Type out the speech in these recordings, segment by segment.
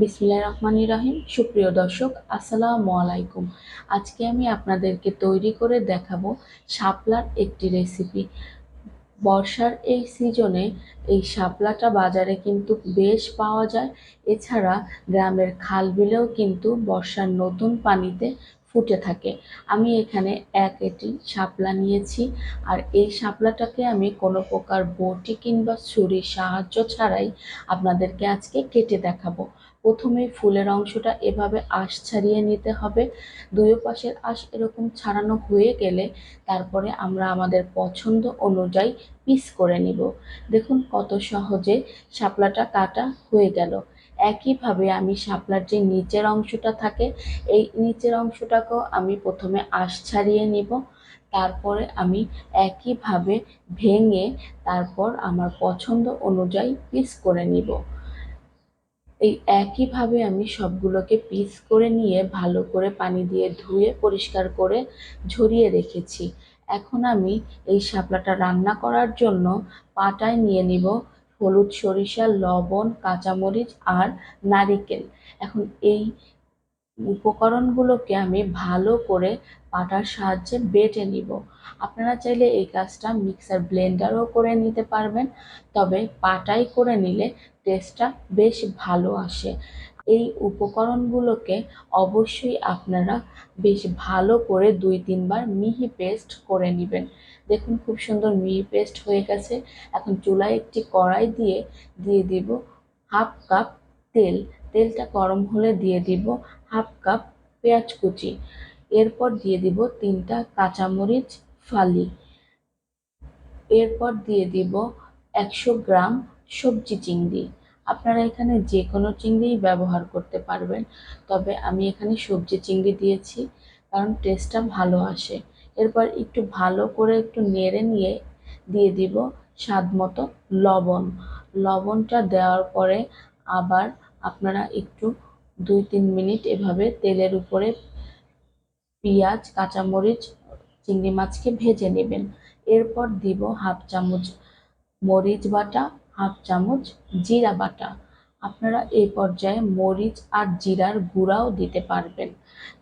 বিসমিল্লাহির রহমান রহিম। সুপ্রিয় দর্শক, আসসালামু আলাইকুম। আজকে আমি আপনাদেরকে তৈরি করে দেখাবো শাপলার একটি রেসিপি বর্ষার এই সিজনে এই শাপলাটা বাজারে কিন্তু বেশ পাওয়া যায়। এছাড়া গ্রামের খাল বিলেও কিন্তু বর্ষার নতুন পানিতে ফুটে থাকে। আমি এখানে এক এটি শাপলা নিয়েছি আর এই শাপলাটাকে আমি কোনো প্রকার বটি কিংবা ছুরির সাহায্য ছাড়াই আপনাদেরকে আজকে কেটে দেখাবো। প্রথমে ফুলের অংশটা এভাবে আঁশ ছাড়িয়ে নিতে হবে। দুই পাশের আঁশ এরকম ছাড়ানো হয়ে গেলে তারপরে আমরা আমাদের পছন্দ অনুযায়ী পিস করে নিব। দেখুন কত সহজে শাপলাটা কাটা হয়ে গেল। একইভাবে আমি শাপলার যে নিচের অংশটা থাকে, এই নিচের অংশটাকেও আমি প্রথমে আঁশ ছাড়িয়ে নিব। তারপরে আমি একইভাবে ভেঙে তারপর আমার পছন্দ অনুযায়ী পিস করে নিব। এই একইভাবে আমি সবগুলোকে পিস করে নিয়ে ভালো করে পানি দিয়ে ধুয়ে পরিষ্কার করে ঝরিয়ে রেখেছি। এখন আমি এই শাপলাটা রান্না করার জন্য পাটায় নিয়ে নিব। হলুদ সরিষা, লবণ, কাঁচামরিচ আর নারিকেল। এখন এই উপকরণগুলোকে আমি ভালো করে পাটার সাহায্যে বেটে নিব। আপনারা চাইলে এই কাজটা মিক্সার ব্লেন্ডারও করে নিতে পারবেন, তবে পাটাই করে নিলে টেস্টটা বেশ ভালো আসে। এই উপকরণগুলোকে অবশ্যই আপনারা বেশ ভালো করে দুই তিনবার মিহি পেস্ট করে নেবেন। দেখুন খুব সুন্দর মিহি পেস্ট হয়ে গেছে। এখন চুলায় একটি কড়াই দিয়ে দিয়ে দিব হাফ কাপ তেল। তেলটা গরম হলে দিয়ে দিব হাফ কাপ পেঁয়াজ কুচি। এরপর দিয়ে দিব তিনটা কাঁচামরিচ ফালি। এরপর দিয়ে দিব একশো গ্রাম সবজি চিংড়ি। আপনারা এখানে যে কোনো চিংড়িই ব্যবহার করতে পারবেন। তবে আমি এখানে সবজি চিংড়ি দিয়েছি, কারণ টেস্টটা ভালো আসে। এরপর একটু ভালো করে একটু নেড়ে নিয়ে দিয়ে দিব স্বাদ মতো লবণ। লবণটা দেওয়ার পরে আবার আপনারা একটু দুই তিন মিনিট এভাবে তেলের উপরে পেঁয়াজ, কাঁচামরিচ, চিংড়ি মাছকে ভেজে নেবেন। এরপর দিব হাফ চামচ মরিচ বাটা হাফ চামচ জিরা বাটা। আপনারা এই পর্যায়ে মরিচ আর জিরার গুঁড়াও দিতে পারবেন।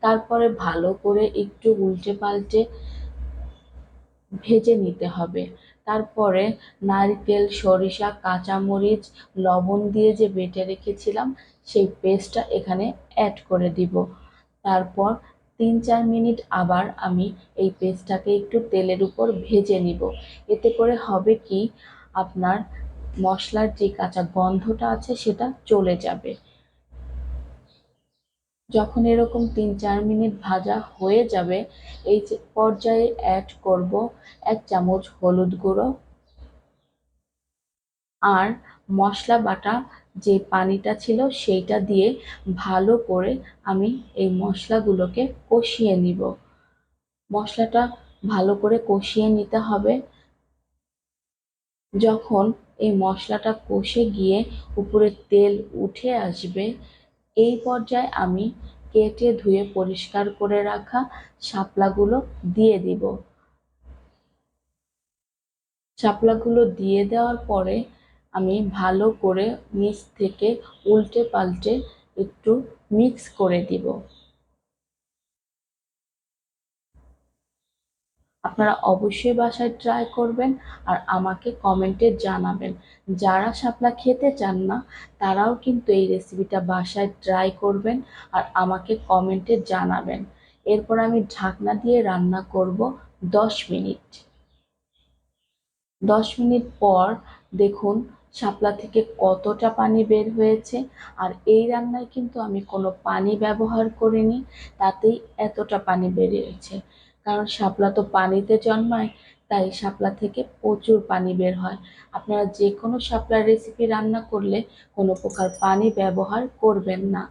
তারপরে ভালো করে একটু উল্টে পাল্টে ভেজে নিতে হবে। তারপরে নারকেল, সরিষা, কাঁচামরিচ, লবণ দিয়ে যে বেটে রেখেছিলাম, সেই পেস্টটা এখানে অ্যাড করে দিব। তারপর তিন চার মিনিট আবার আমি এই পেস্টটাকে একটু তেলের উপর ভেজে নিব। এতে করে হবে কি? আপনার মশলার যে কাঁচা গন্ধটা আছে সেটা চলে যাবে। যখন এরকম তিন চার মিনিট ভাজা হয়ে যাবে, এই পর্যায়ে অ্যাড করব এক চামচ হলুদ গুঁড়ো আর মশলা বাটা যে পানিটা ছিল সেইটা দিয়ে ভালো করে আমি এই মশলাগুলোকে কষিয়ে নিব। মশলাটা ভালো করে কষিয়ে নিতে হবে। যখন এই মশলাটা কষে গিয়ে উপরে তেল উঠে আসবে। এই পর্যায়ে আমি কেটে ধুয়ে পরিষ্কার করে রাখা শাপলাগুলো দিয়ে দিব। শাপলাগুলো দিয়ে দেওয়ার পরে আমি ভালো করে নিচ থেকে উল্টে পাল্টে একটু মিক্স করে দিব। আপনারা অবশ্যই বাসায় ট্রাই করবেন আর আমাকে কমেন্টে জানাবেন। যারা শাপলা খেতে চান না, তারাও কিন্তু এই রেসিপিটা বাসায় ট্রাই করবেন আর আমাকে কমেন্টে জানাবেন। এরপর আমি ঢাকনা দিয়ে রান্না করব দশ মিনিট। দশ মিনিট পর দেখুন শাপলা থেকে কতটা পানি বের হয়েছে আর এই রান্নায় কিন্তু আমি কোনো পানি ব্যবহার করিনি, তাতেই এতটা পানি বেরিয়েছে। কারণ শাপলা তো পানিতে জন্মায়, তাই শাপলা থেকে প্রচুর পানি বের হয়। আপনারা যে কোনো শাপলার রেসিপি রান্না করলে কোনো প্রকার পানি ব্যবহার করবেন না।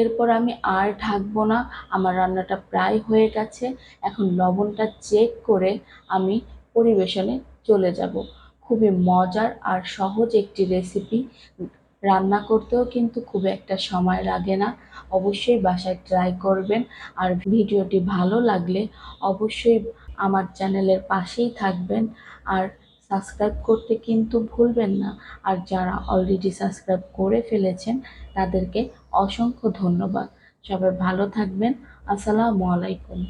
এরপর আমি আর ঢাকবো না, আমার রান্নাটা প্রায় হয়ে গেছে। এখন লবণটা চেক করে আমি পরিবেশনে চলে যাব। খুবই মজার আর সহজ একটি রেসিপি রান্না করতেও কিন্তু খুব একটা সময় লাগে না। অবশ্যই বাসায় ট্রাই করবেন। আর ভিডিওটি ভালো লাগলে অবশ্যই আমার চ্যানেলের পাশেই থাকবেন। আর সাবস্ক্রাইব করতে কিন্তু ভুলবেন না। আর যারা অলরেডি সাবস্ক্রাইব করে ফেলেছেন, তাদেরকে অসংখ্য ধন্যবাদ। সবাই ভালো থাকবেন। আসসালামু আলাইকুম।